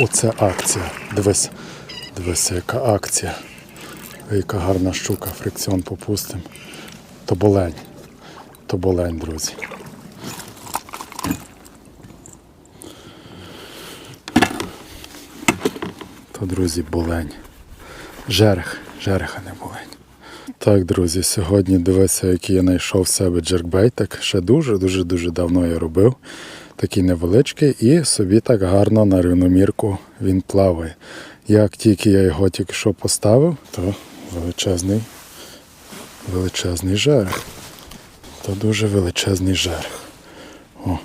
Оце акція. Дивись, дивися, яка акція. Яка гарна щука, фрикціон попустим. То болень. То болень, друзі. То, друзі, болень. Жерех, жерех, а не болень. Так, друзі, сьогодні дивися, який я знайшов в себе джеркбейтик. Ще дуже-дуже дуже давно я робив. Такий невеличкий і собі так гарно на рівномірку він плаває. Як тільки я його тільки що поставив, то величезний, величезний жерех. То дуже величезний жерех. О.